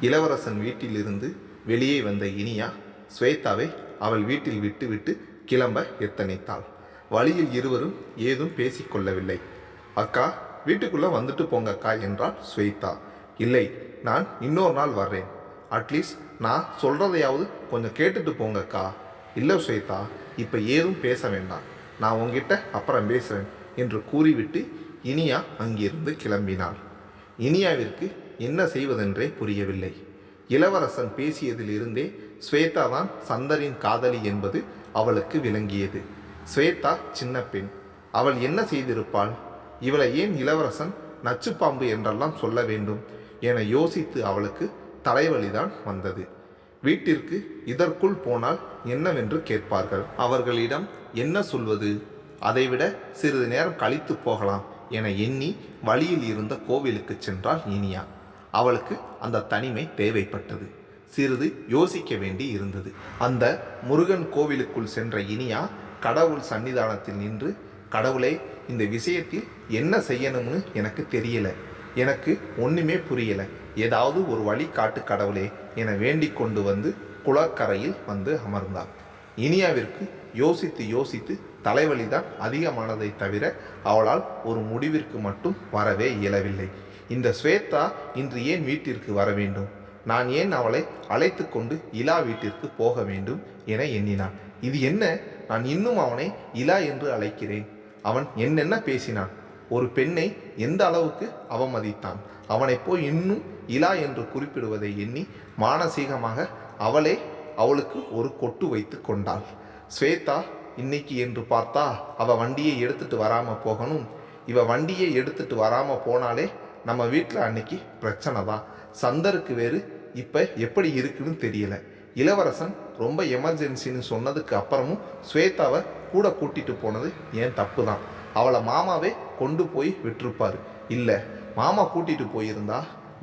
இளவரசன் வீட்டிலிருந்து வெளியே வந்த இனியா ஸ்வேதாவை அவள் வீட்டில் விட்டுவிட்டு கிளம்ப எத்தனைத்தாள்? வழியில் இருவரும் ஏதும் பேசிக்கொள்ளவில்லை அக்கா வீட்டுக்குள்ளே வந்துட்டு போங்க அக்கா என்றாள் ஸ்வேதா. இல்லை நான் இன்னொரு நாள் வர்றேன். அட்லீஸ்ட் நான் சொல்கிறதையாவது கொஞ்சம் கேட்டுட்டு போங்கக்கா இல்லை ஸ்வேதா இப்போ ஏதும் பேச வேண்டாம். நான் உங்ககிட்ட அப்புறம் பேசுகிறேன் என்று கூறிவிட்டு இனியா அங்கிருந்து கிளம்பினாள். இனியாவிற்கு என்ன செய்வதென்றே புரியவில்லை. இளவரசன் பேசியதிலிருந்தே ஸ்வேதா தான் சந்தரின் காதலி என்பது அவளுக்கு விளங்கியது. ஸ்வேதா சின்ன பெண். அவள் என்ன செய்திருப்பாள்? இவளை ஏன் இளவரசன் நச்சுப்பாம்பு என்றெல்லாம் சொல்ல வேண்டும் என யோசித்து அவளுக்கு தலைவலிதான் வந்தது. வீட்டிற்கு இதற்குள் போனால் என்னவென்று கேட்பார்கள்? அவர்களிடம் என்ன சொல்வது? அதைவிட சிறிது நேரம் கழித்து போகலாம் என எண்ணி வழியில் இருந்த கோவிலுக்கு சென்றாள் இனியா. அவளுக்கு அந்த தனிமை தேவைப்பட்டது. சிறிது யோசிக்க வேண்டி இருந்தது. அந்த முருகன் கோவிலுக்குள் சென்ற இனியா கடவுள் சன்னிதானத்தில் நின்று கடவுளே இந்த விஷயத்தில் என்ன செய்யணும்னு எனக்கு தெரியல. எனக்கு ஒன்றுமே புரியல. ஏதாவது ஒரு வழி காட்டு கடவுளே என வேண்டிக் கொண்டு வந்து குளக்கரையில் வந்து அமர்ந்தார் இனியாவிற்கு யோசித்து யோசித்து தலைவலிதான் அதிகமானதை தவிர அவளால் ஒரு முடிவிற்கு மட்டும் வரவே இயலவில்லை. இந்த ஸ்வேதா இன்று ஏன் வீட்டிற்கு வர வேண்டும்? நான் ஏன் அவளை அழைத்து கொண்டு இலா வீட்டிற்கு போக வேண்டும் என எண்ணினான். இது என்ன? நான் இன்னும் அவனை இலா என்று அழைக்கிறேன். அவன் என்னென்ன பேசினான்? ஒரு பெண்ணை எந்த அளவுக்கு அவமதித்தான்? அவனை போய் இன்னும் இலா என்று குறிப்பிடுவதை எண்ணி மானசீகமாக அவளே அவளுக்கு ஒரு கொட்டு வைத்து கொண்டாள். ஸ்வேதா இன்னைக்கு என்று பார்த்தா அவ வண்டியை எடுத்துட்டு வராமல் போகணும். இவ வண்டியை எடுத்துட்டு வராமல் போனாலே நம்ம வீட்டில் அன்னைக்கு பிரச்சனை தான் சந்தருக்கு வேறு இப்போ எப்படி இருக்குன்னு தெரியல. இளவரசன் ரொம்ப எமர்ஜென்சின்னு சொன்னதுக்கு அப்புறமும் ஸ்வேதாவை கூட கூட்டிகிட்டு போனது ஏன் தப்பு தான் அவளை மாமாவே கொண்டு போய் விட்டிருப்பாரு. இல்லை மாமா கூட்டிகிட்டு போயிருந்தா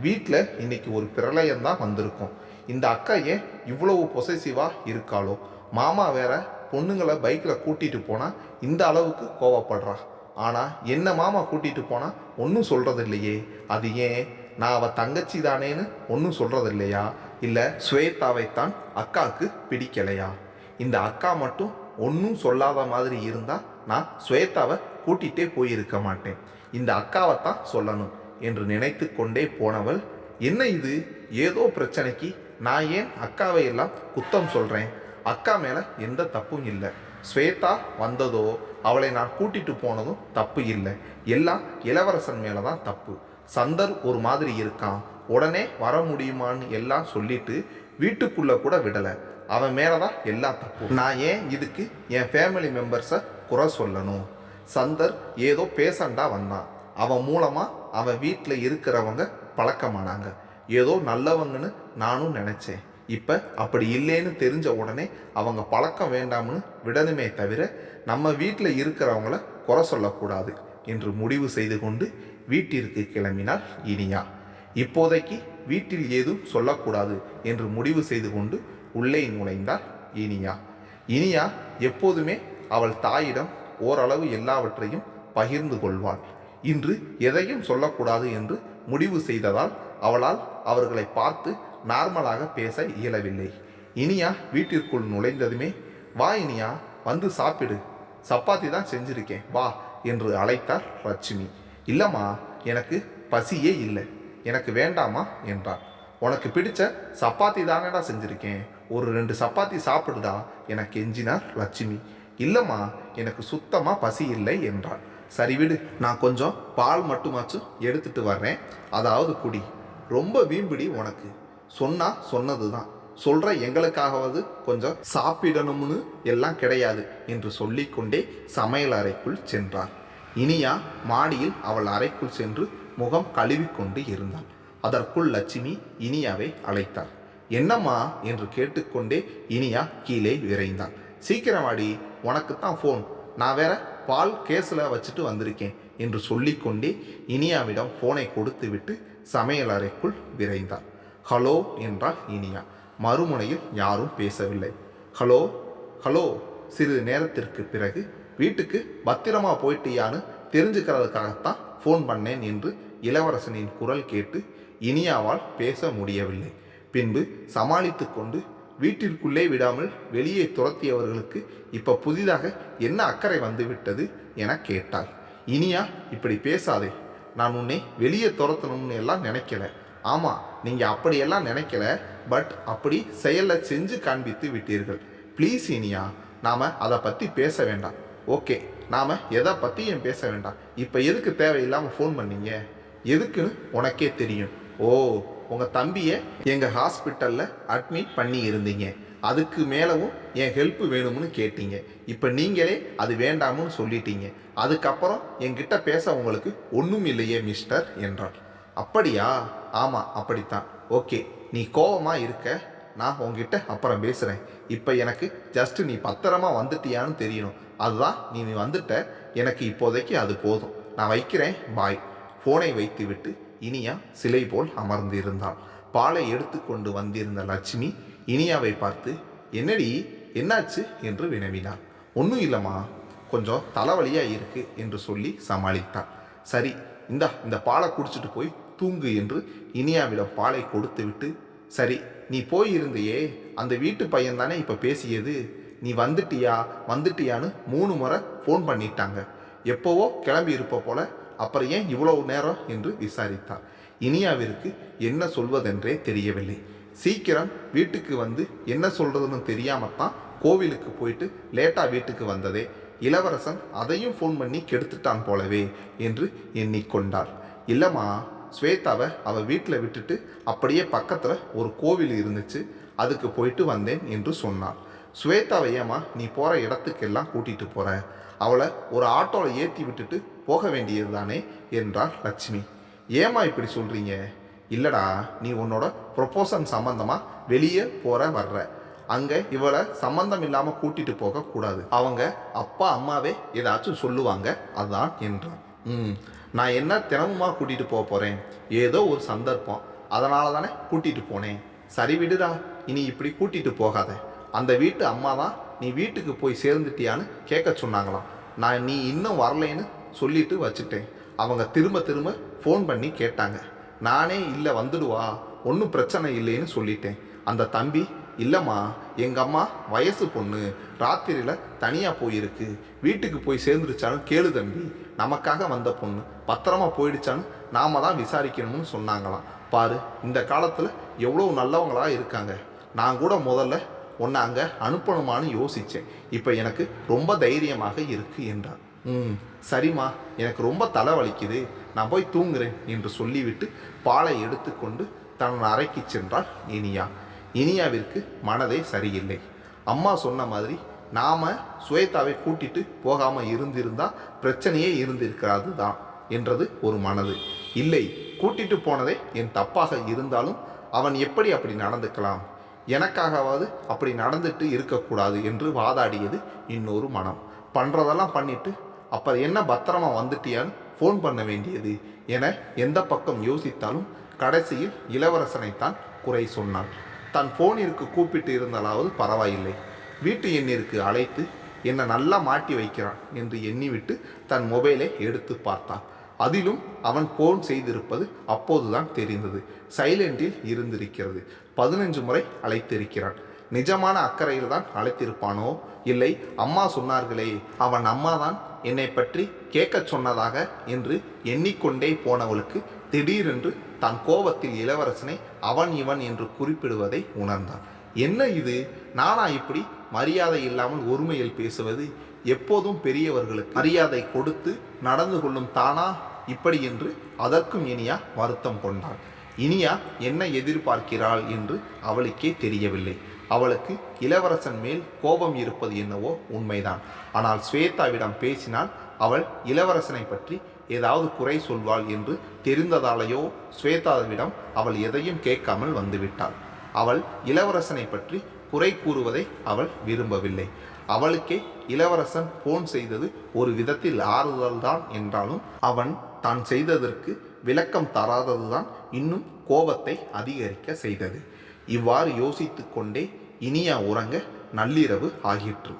வீட்டில் இன்னைக்கு ஒரு பிரளயம் தான் வந்திருக்கும். இந்த அக்கா ஏன் இவ்வளவு பொசசிவாக இருக்காளோ? மாமா வேற பொண்ணுங்களை பைக்கில் கூட்டிகிட்டு போனால் இந்த அளவுக்கு கோவப்படுறா. ஆனால் என்ன மாமா கூட்டிகிட்டு போனால் ஒன்றும் சொல்கிறது இல்லையே அது ஏன்? நான் அவள் தங்கச்சி தானேன்னு ஒன்றும் சொல்கிறது இல்லையா இல்லை ஸ்வேதாவைத்தான் அக்காவுக்கு பிடிக்கலையா? இந்த அக்கா மட்டும் ஒன்றும் சொல்லாத மாதிரி இருந்தால் நான் ஸ்வேதாவை கூட்டிகிட்டே போயிருக்க மாட்டேன். இந்த அக்காவைத்தான் சொல்லணும் என்று நினைத்து கொண்டே போனவள் என்ன இது? ஏதோ பிரச்சனைக்கு நான் ஏன் அக்காவை எல்லாம் குத்தம் சொல்கிறேன் அக்கா மேலே எந்த தப்பும் இல்லை. ஸ்வேதா வந்ததோ அவளை நான் கூட்டிட்டு போனதும் தப்பு இல்லை. எல்லாம் இளவரசன் மேலே தான் தப்பு. சந்தர் ஒரு மாதிரி இருக்கான். உடனே வர முடியுமான்னு எல்லாம் சொல்லிட்டு வீட்டுக்குள்ளே கூட விடலை. அவன் மேலே தான் எல்லா தப்பு நான் ஏன் இதுக்கு என் ஃபேமிலி மெம்பர்ஸை குறை சொல்லணும்? சந்தர் ஏதோ பேசண்டா வந்தான். அவன் மூலமாக அவன் வீட்டில் இருக்கிறவங்க பழக்கமானாங்க. ஏதோ நல்லவங்கன்னு நானும் நினச்சேன். இப்போ அப்படி இல்லைன்னு தெரிஞ்ச உடனே அவங்க பழக்கம் வேண்டாம்னு விடணுமே தவிர நம்ம வீட்டில் இருக்கிறவங்கள குறை சொல்லக்கூடாது என்று முடிவு செய்து கொண்டு வீட்டிற்கு கிளம்பினாள் இனியா. இப்போதைக்கு வீட்டில் ஏதும் சொல்லக்கூடாது என்று முடிவு செய்து கொண்டு உள்ளே நுழைந்தாள் இனியா. இனியா எப்போதுமே அவள் தாயிடம் ஓரளவு எல்லாவற்றையும் பகிர்ந்து கொள்வாள். இன்று எதையும் சொல்லக்கூடாது என்று முடிவு செய்ததால் அவளால் அவர்களை பார்த்து நார்மலாக பேச இயலவில்லை. இனியா வீட்டிற்குள் நுழைந்ததுமே வா இனியா வந்து சாப்பிடு. சப்பாத்தி தான் செஞ்சிருக்கேன். வா என்று அழைத்தார் லட்சுமி. இல்லைம்மா எனக்கு பசியே இல்லை. எனக்கு வேண்டாமா என்றார். உனக்கு பிடிச்ச சப்பாத்தி தானடா செஞ்சுருக்கேன். ஒரு ரெண்டு சப்பாத்தி சாப்பிடுதா என கெஞ்சினார் லட்சுமி. இல்லைம்மா எனக்கு சுத்தமாக பசி இல்லை என்றாள் சரி விடு நான் கொஞ்சம் பால் மட்டுமாச்சும் எடுத்துட்டு வர்றேன். அதாவது குடி. ரொம்ப வீம்பிடி உனக்கு. சொன்னால் சொன்னது தான் சொல்கிற எங்களுக்காகவது கொஞ்சம் சாப்பிடணும்னு எல்லாம் கிடையாது என்று சொல்லிக்கொண்டே சமையல் அறைக்குள் சென்றார் இனியா மாடியில் அவள் அறைக்குள் சென்று முகம் கழுவிக்கொண்டு இருந்தாள். அதற்குள் லட்சுமி இனியாவை அழைத்தாள். என்னம்மா என்று கேட்டுக்கொண்டே இனியா கீழே விரைந்தாள். சீக்கிரமாடி உனக்கு தான் ஃபோன் நான் வேற பால் கேஸில் வச்சுட்டு வந்திருக்கேன் என்று சொல்லிக்கொண்டே இனியாவிடம் ஃபோனை கொடுத்துவிட்டு சமையல் அறைக்குள் விரைந்தாள். ஹலோ என்றாள் இனியா. மறுமுனையில் யாரும் பேசவில்லை. ஹலோ ஹலோ சிறிது நேரத்திற்கு பிறகு வீட்டுக்கு பத்திரமா போயிட்டியான்னு தெரிஞ்சுக்கிறதுக்காகத்தான் ஃபோன் பண்ணேன் என்று இளவரசனின் குரல் கேட்டு இனியாவால் பேச முடியவில்லை. பின்பு சமாளித்து கொண்டு வீட்டிற்குள்ளே விடாமல் வெளியே துரத்தியவர்களுக்கு இப்போ புதிதாக என்ன அக்கறை வந்துவிட்டது என கேட்டாள். இனியா இப்படி பேசாதே. நான் உன்னை வெளியே துரத்தணும்னு எல்லாம் நினைக்கல. ஆமாம் நீங்கள் அப்படியெல்லாம் நினைக்கல பட் அப்படி செயலில் செஞ்சு காண்பித்து விட்டீர்கள். ப்ளீஸ் இனியா நாம் அதை பற்றி பேச வேண்டாம். ஓகே நாம் எதை பற்றியும் பேச வேண்டாம். இப்போ எதுக்கு தேவையில்லாமல் ஃபோன் பண்ணீங்க? எதுக்குன்னு உனக்கே தெரியும். ஓ உங்கள் தம்பியை எங்கள் ஹாஸ்பிட்டலில் அட்மிட் பண்ணி இருந்தீங்க. அதுக்கு மேலவும் என் ஹெல்ப் வேணும்னு கேட்டீங்க. இப்போ நீங்களே அது வேண்டாம்னு சொல்லிட்டீங்க. அதுக்கப்புறம் என்கிட்ட பேச உங்களுக்கு ஒன்றும் இல்லையே மிஸ்டர் என்றார் அப்படியா? ஆமாம் அப்படித்தான். ஓகே நீ கோவமாக இருக்க நான் உங்ககிட்ட அப்புறம் பேசுகிறேன் இப்போ எனக்கு ஜஸ்ட் நீ பத்திரமா வந்துட்டியான்னு தெரியணும். அதுதான் நீ வந்துட்ட எனக்கு இப்போதைக்கு அது போதும். நான் வைக்கிறேன் பாய் ஃபோனை வைத்துவிட்டு இனியா சிலை போல் அமர்ந்திருந்தாள். பாலை எடுத்துக்கொண்டு வந்திருந்த லட்சுமி இனியாவை பார்த்து என்னடி என்னாச்சு? என்று வினவினார் ஒன்றும் இல்லைம்மா கொஞ்சம் தலைவலியாக இருக்கு என்று சொல்லி சமாளித்தாள். சரி இந்தா இந்த பாலை குடிச்சிட்டு போய் தூங்கு என்று இனியாவிடம் பாலை கொடுத்துவிட்டு சரி நீ போயிருந்தையே அந்த வீட்டு பையன் தானே இப்போ பேசியது? நீ வந்துட்டியா? வந்துட்டியான்னு மூணு முறை ஃபோன் பண்ணிட்டாங்க. எப்போவோ கிளம்பி இருப்ப போல அப்புறம் ஏன் இவ்வளவு நேரம்? என்று விசாரித்தார். இனியாவிற்கு என்ன சொல்வதென்றே தெரியவில்லை. சீக்கிரம் வீட்டுக்கு வந்து என்ன சொல்கிறதுன்னு தெரியாமத்தான் கோவிலுக்கு போயிட்டு லேட்டாக வீட்டுக்கு வந்ததே. இளவரசன் அதையும் ஃபோன் பண்ணி கெடுத்துட்டான் போலவே என்று எண்ணிக்கொண்டார். இல்லைம்மா ஸ்வேதாவை அவள் வீட்டில் விட்டுட்டு அப்படியே பக்கத்தில் ஒரு கோவில் இருந்துச்சு. அதுக்கு போயிட்டு வந்தேன் என்று சொன்னாள். ஸ்வேதாவை ஏமா நீ போகிற இடத்துக்கெல்லாம் கூட்டிகிட்டு போகிற அவளை ஒரு ஆட்டோவில் ஏற்றி விட்டுட்டு போக வேண்டியது தானே என்றார் லட்சுமி. ஏமா இப்படி சொல்கிறீங்க இல்லைடா நீ உன்னோட ப்ரொப்போசன் சம்மந்தமாக வெளியே போகிற வர்ற. அங்கே இவளை சம்மந்தம் இல்லாமல் கூட்டிகிட்டு போகக்கூடாது. அவங்க அப்பா அம்மாவே ஏதாச்சும் சொல்லுவாங்க. அதான் என்றான். நான் என்ன தினமுமா கூட்டிகிட்டு போக போகிறேன் ஏதோ ஒரு சந்தர்ப்பம். அதனால தானே கூட்டிகிட்டு போனேன். சரி விடுடா இனி இப்படி கூட்டிகிட்டு போகாத. அந்த வீட்டு அம்மா தான் நீ வீட்டுக்கு போய் சேர்ந்துட்டியான்னு கேட்க சொன்னாங்களாம். நான் நீ இன்னும் வரலைன்னு சொல்லிட்டு வச்சுட்டேன். அவங்க திரும்ப திரும்ப ஃபோன் பண்ணி கேட்டாங்க. நானே இல்லை வந்துடுவா ஒன்றும் பிரச்சனை இல்லைன்னு சொல்லிட்டேன். அந்த தம்பி இல்லைம்மா எங்கள் அம்மா வயசு பொண்ணு ராத்திரியில் தனியாக போயிருக்கு. வீட்டுக்கு போய் சேர்ந்துருச்சாலும் கேளு தம்பி. நமக்காக வந்த பொண்ணு பத்திரமா போயிடுச்சான்னு நாம தான் விசாரிக்கணும்னு சொன்னாங்களாம். பாரு இந்த காலத்தில் எவ்வளோ நல்லவங்களாக இருக்காங்க. நான் கூட முதல்ல உன்னை அங்கே அனுப்பணுமான்னு யோசித்தேன் இப்போ எனக்கு ரொம்ப தைரியமாக இருக்கு என்றார் ம் சரிம்மா எனக்கு ரொம்ப தலை வலிக்குது நான் போய் தூங்குறேன் என்று சொல்லிவிட்டு பாலை எடுத்துக்கொண்டு தன் அறைக்கு சென்றாள் இனியா. இனியாவிற்கு மனதே சரியில்லை. அம்மா சொன்ன மாதிரி நாம் சுவேதாவை கூட்டிட்டு போகாமல் இருந்திருந்தால் பிரச்சனையே இருந்திருக்காது தான் என்றது ஒரு மனது. இல்லை கூட்டிட்டு போனதே என் தப்பாக இருந்தாலும் அவன் எப்படி அப்படி நடந்துக்கலாம்? எனக்காகவாவது அப்படி நடந்துட்டு இருக்கக்கூடாது என்று வாதாடியது இன்னொரு மனம். பண்ணுறதெல்லாம் பண்ணிட்டு அப்போ என்ன பத்திரமா வந்துட்டியான்னு ஃபோன் பண்ண வேண்டியது என எந்த பக்கம் யோசித்தாலும் கடைசியில் இளவரசனைத்தான் குறை சொன்னான். தன் ஃபோனிற்கு கூப்பிட்டு இருந்தாலாவது பரவாயில்லை. வீட்டு எண்ணிற்கு அழைத்து என்னை நல்லா மாட்டி வைக்கிறான் என்று எண்ணிவிட்டு தன் மொபைலை எடுத்து பார்த்தான். அதிலும் அவன் ஃபோன் செய்திருப்பது அப்போதுதான் தெரிந்தது. சைலண்டில் இருந்திருக்கிறது. பதினஞ்சு முறை அழைத்திருக்கிறான். நிஜமான அக்கறையில் தான் அழைத்திருப்பானோ? இல்லை அம்மா சொன்னார்களே அவன் அம்மா தான் என்னை பற்றி கேட்கச் சொன்னதாக என்று எண்ணிக்கொண்டே போனவளுக்கு திடீரென்று தன் கோபத்தில் இளவரசனை அவன் இவன் என்று குறிப்பிடுவதை உணர்ந்தான். என்ன இது? நானா இப்படி? மரியாதை இல்லாமல் ஒருமையில் பேசுவது? எப்போதும் பெரியவர்களுக்கு மரியாதை கொடுத்து நடந்து கொள்ளும் தானா? இப்படி என்று அதற்கும் இனியா வருத்தம் கொண்டாள். இனியா என்ன எதிர்பார்க்கிறாள்? என்று அவளுக்கே தெரியவில்லை. அவளுக்கு இளவரசன் மேல் கோபம் இருப்பது என்னவோ உண்மைதான். ஆனால் ஸ்வேதாவிடம் பேசினால் அவள் இளவரசனை பற்றி ஏதாவது குறை சொல்வாள் என்று தெரிந்ததாலேயோ ஸ்வேதாவிடம் அவள் எதையும் கேட்காமல் வந்துவிட்டாள். அவள் இளவரசனை பற்றி குறை கூறுவதை அவள் விரும்பவில்லை. அவளுக்கே இளவரசன் போன் செய்தது ஒரு விதத்தில் ஆறுதல்தான் என்றாலும் அவன் தான் செய்ததற்கு விளக்கம் தராததுதான் இன்னும் கோபத்தை அதிகரிக்க செய்தது. இவ்வாறு யோசித்து கொண்டே இனியா உறங்க நள்ளிரவு ஆகிற்று.